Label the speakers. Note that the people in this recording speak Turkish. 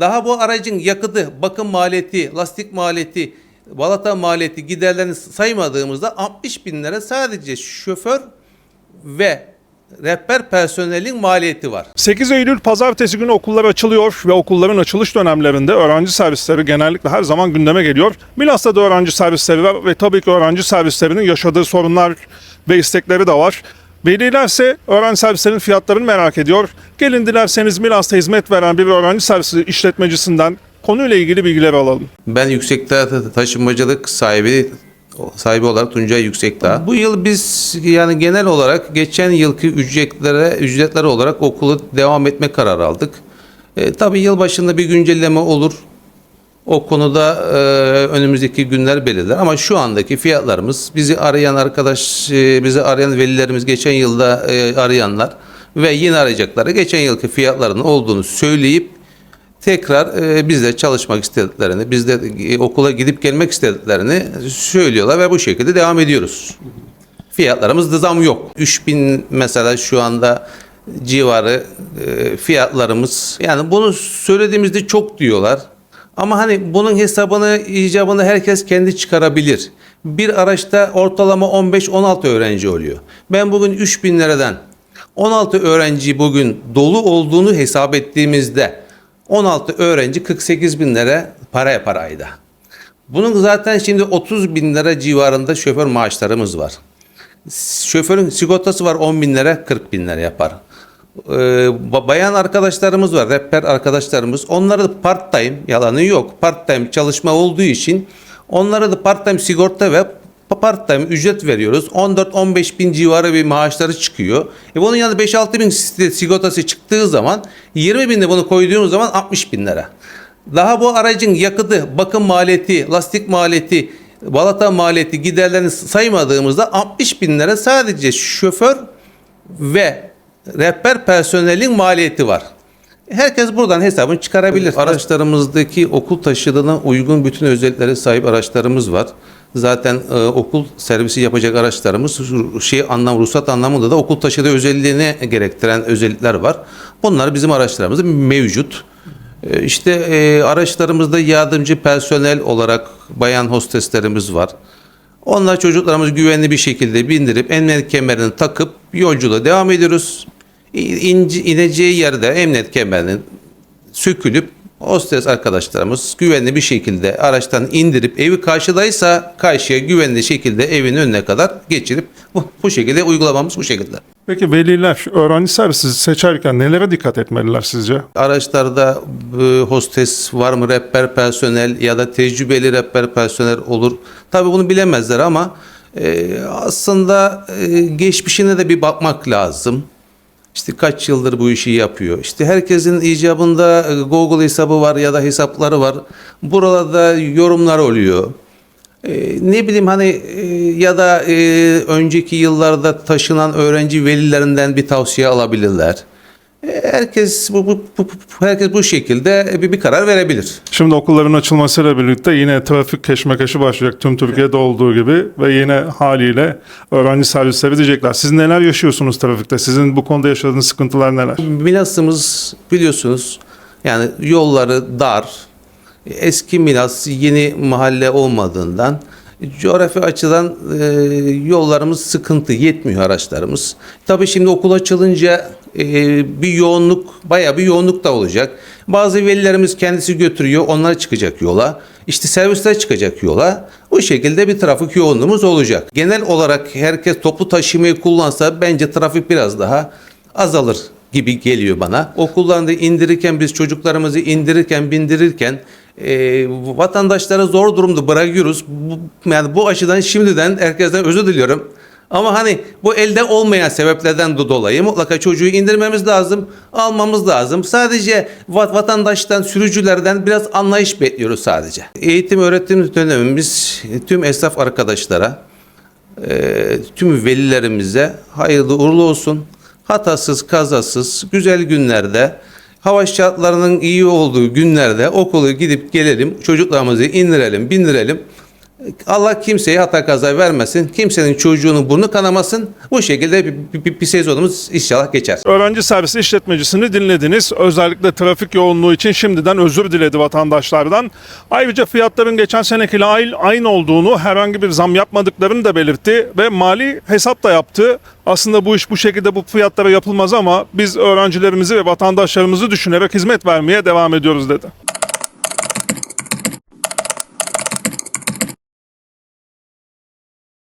Speaker 1: Daha bu aracın yakıtı, bakım maliyeti, lastik maliyeti, balata maliyeti giderlerini saymadığımızda 60 bin lira sadece şoför ve rehber personelin maliyeti var.
Speaker 2: 8 Eylül pazartesi günü okullar açılıyor ve okulların açılış dönemlerinde öğrenci servisleri genellikle her zaman gündeme geliyor. Milas'ta da öğrenci servisleri var ve tabii ki öğrenci servislerinin yaşadığı sorunlar ve istekleri de var. Veliler ise öğrenci servislerinin fiyatlarını merak ediyor. Gelin dilerseniz Milas'ta hizmet veren bir öğrenci servisi işletmecisinden konuyla ilgili bilgileri alalım.
Speaker 1: Ben Yüksekdağ Ta- Taşımacılık sahibi sahibi olarak Tuncay Yüksekdağ. Bu yıl biz yani genel olarak geçen yılki ücretlere ücretler olarak okulu devam etme kararı aldık. E, tabii yıl başında bir güncelleme olur. O konuda e, önümüzdeki günler belirler ama şu andaki fiyatlarımız bizi arayan arkadaş, e, bizi arayan velilerimiz geçen yılda e, arayanlar ve yine arayacakları geçen yılki fiyatların olduğunu söyleyip tekrar e, bizle çalışmak istediklerini, bizde e, okula gidip gelmek istediklerini söylüyorlar ve bu şekilde devam ediyoruz. Fiyatlarımızda zam yok. 3000 mesela şu anda civarı e, fiyatlarımız. Yani bunu söylediğimizde çok diyorlar. Ama hani bunun hesabını, icabını herkes kendi çıkarabilir. Bir araçta ortalama 15-16 öğrenci oluyor. Ben bugün 3000 liradan 16 öğrenci bugün dolu olduğunu hesap ettiğimizde 16 öğrenci 48 bin lira para yapar ayda. Bunun zaten şimdi 30 bin lira civarında şoför maaşlarımız var. Şoförün sigortası var 10 bin lira 40 bin lira yapar. Ee, ba- bayan arkadaşlarımız var, rehber arkadaşlarımız. Onlara da part time, yalanı yok. Part time çalışma olduğu için onlara da part time sigorta ve pa- part time ücret veriyoruz. 14-15 bin civarı bir maaşları çıkıyor. E bunun yanında 5-6 bin si- sigortası çıktığı zaman 20 bin de bunu koyduğumuz zaman 60 bin lira. Daha bu aracın yakıtı, bakım maliyeti, lastik maliyeti, balata maliyeti giderlerini saymadığımızda 60 bin lira sadece şoför ve rehber personelin maliyeti var. Herkes buradan hesabını çıkarabilir. Araçlarımızdaki okul taşıdığına uygun bütün özelliklere sahip araçlarımız var. Zaten e, okul servisi yapacak araçlarımız şey anlam ruhsat anlamında da okul taşıdığı özelliğine gerektiren özellikler var. Bunlar bizim araçlarımızda mevcut. E, İşte e, araçlarımızda yardımcı personel olarak bayan hosteslerimiz var. Onlar çocuklarımız güvenli bir şekilde bindirip emniyet kemerini takıp yolculuğa devam ediyoruz. İ- inci- ineceği yerde emniyet kemerinin sökülüp hostes arkadaşlarımız güvenli bir şekilde araçtan indirip evi karşıdaysa karşıya güvenli şekilde evin önüne kadar geçirip bu, bu şekilde uygulamamız bu şekilde.
Speaker 2: Peki veliler öğrenci servisi seçerken nelere dikkat etmeliler sizce?
Speaker 1: Araçlarda e, hostes var mı rehber personel ya da tecrübeli rehber personel olur. Tabii bunu bilemezler ama e, aslında e, geçmişine de bir bakmak lazım. İşte kaç yıldır bu işi yapıyor. İşte herkesin icabında e, Google hesabı var ya da hesapları var. Buralarda yorumlar oluyor. Ee, ne bileyim hani e, ya da e, önceki yıllarda taşınan öğrenci velilerinden bir tavsiye alabilirler. E, herkes bu, bu, bu- bu- herkes bu şekilde bir, bir karar verebilir.
Speaker 2: Şimdi okulların açılmasıyla birlikte yine trafik keşmekeşi başlayacak tüm Türkiye'de olduğu gibi ve yine haliyle öğrenci servisleri diyecekler. Siz neler yaşıyorsunuz trafikte? Sizin bu konuda yaşadığınız sıkıntılar neler?
Speaker 1: Milas'ımız biliyorsunuz yani yolları dar. Eski Milas yeni mahalle olmadığından coğrafi açıdan e, yollarımız sıkıntı yetmiyor araçlarımız. Tabii şimdi okul açılınca e, bir yoğunluk bayağı bir yoğunluk da olacak. Bazı velilerimiz kendisi götürüyor onlar çıkacak yola. İşte servisler çıkacak yola. O şekilde bir trafik yoğunluğumuz olacak. Genel olarak herkes toplu taşımayı kullansa bence trafik biraz daha azalır gibi geliyor bana. Okullarında indirirken biz çocuklarımızı indirirken bindirirken e, vatandaşlara zor durumda bırakıyoruz. Bu, yani bu açıdan şimdiden herkesten özür diliyorum. Ama hani bu elde olmayan sebeplerden do- dolayı mutlaka çocuğu indirmemiz lazım, almamız lazım. Sadece va- vatandaştan, sürücülerden biraz anlayış bekliyoruz sadece. Eğitim öğretim dönemimiz tüm esnaf arkadaşlara, e, tüm velilerimize hayırlı uğurlu olsun. Hatasız, kazasız, güzel günlerde, hava şartlarının iyi olduğu günlerde okulu gidip gelelim, çocuklarımızı indirelim, bindirelim. Allah kimseye hata kaza vermesin. Kimsenin çocuğunun burnu kanamasın. Bu şekilde bir, bir, bir, bir sezonumuz inşallah geçer.
Speaker 2: Öğrenci servisi işletmecisini dinlediniz. Özellikle trafik yoğunluğu için şimdiden özür diledi vatandaşlardan. Ayrıca fiyatların geçen senekiyle aynı- olduğunu, herhangi bir zam yapmadıklarını da belirtti ve mali hesap da yaptı. Aslında bu iş bu şekilde bu fiyatlara yapılmaz ama biz öğrencilerimizi ve vatandaşlarımızı düşünerek hizmet vermeye devam ediyoruz dedi.